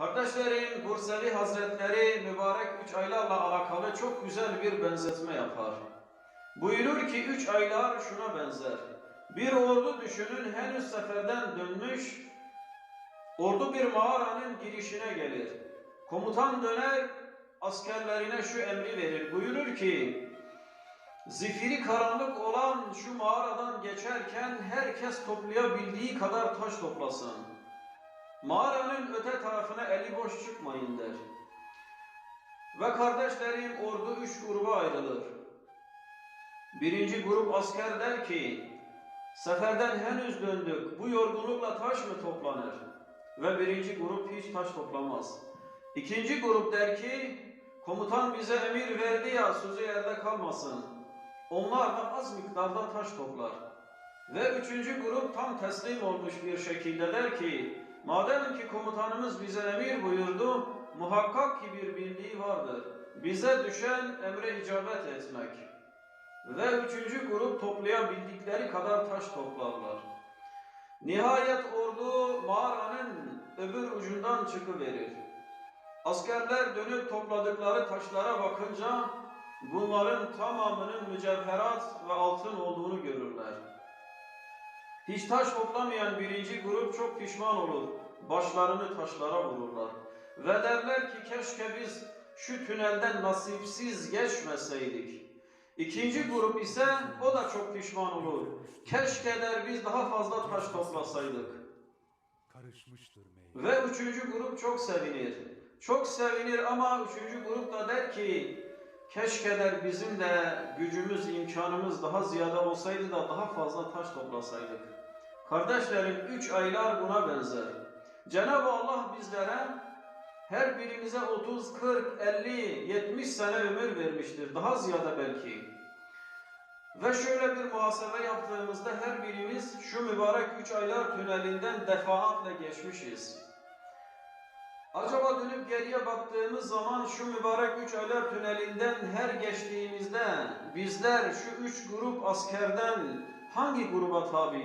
Kardeşlerim, Bursevi Hazretleri mübarek üç aylarla alakalı çok güzel bir benzetme yapar. Buyurur ki üç aylar şuna benzer. Bir ordu düşünün henüz seferden dönmüş, ordu bir mağaranın girişine gelir. Komutan döner, askerlerine şu emri verir. Buyurur ki, zifiri karanlık olan şu mağaradan geçerken herkes toplayabildiği kadar taş toplasın. Mağaranın öte tarafına eli boş çıkmayın der. Ve kardeşlerim ordu üç gruba ayrılır. Birinci grup asker der ki, seferden henüz döndük, bu yorgunlukla taş mı toplanır? Ve birinci grup hiç taş toplamaz. İkinci grup der ki, komutan bize emir verdi ya sözü yerde kalmasın. Onlar da az miktarda taş toplar. Ve üçüncü grup tam teslim olmuş bir şekilde der ki, madem ki komutanımız bize emir buyurdu, muhakkak ki bir bildiği vardır. Bize düşen emre icabet etmek. Ve üçüncü grup toplayabildikleri kadar taş toplarlar. Nihayet ordu mağaranın öbür ucundan çıkıverir. Askerler dönüp topladıkları taşlara bakınca bunların tamamının mücevherat ve altın olduğunu görürler. Hiç taş toplamayan birinci grup çok pişman olur. Başlarını taşlara vururlar. Ve derler ki keşke biz şu tünelden nasipsiz geçmeseydik. İkinci grup ise o da çok pişman olur. Keşke der biz daha fazla taş toplasaydık. karışmıştır meyve. Ve üçüncü grup çok sevinir. Çok sevinir ama üçüncü grup da der ki keşke der bizim de gücümüz, imkanımız daha ziyade olsaydı da daha fazla taş toplasaydık. Kardeşlerim üç aylar buna benzer. Cenab-ı Allah bizlere her birimize 30, 40, 50, 70 sene ömür vermiştir. Daha ziyade belki. Ve şöyle bir muhasebe yaptığımızda her birimiz şu mübarek üç aylar tünelinden defaatle geçmişiz. Acaba dönüp geriye baktığımız zaman şu mübarek üç aylar tünelinden her geçtiğimizde bizler şu üç grup askerden hangi gruba tabiiz?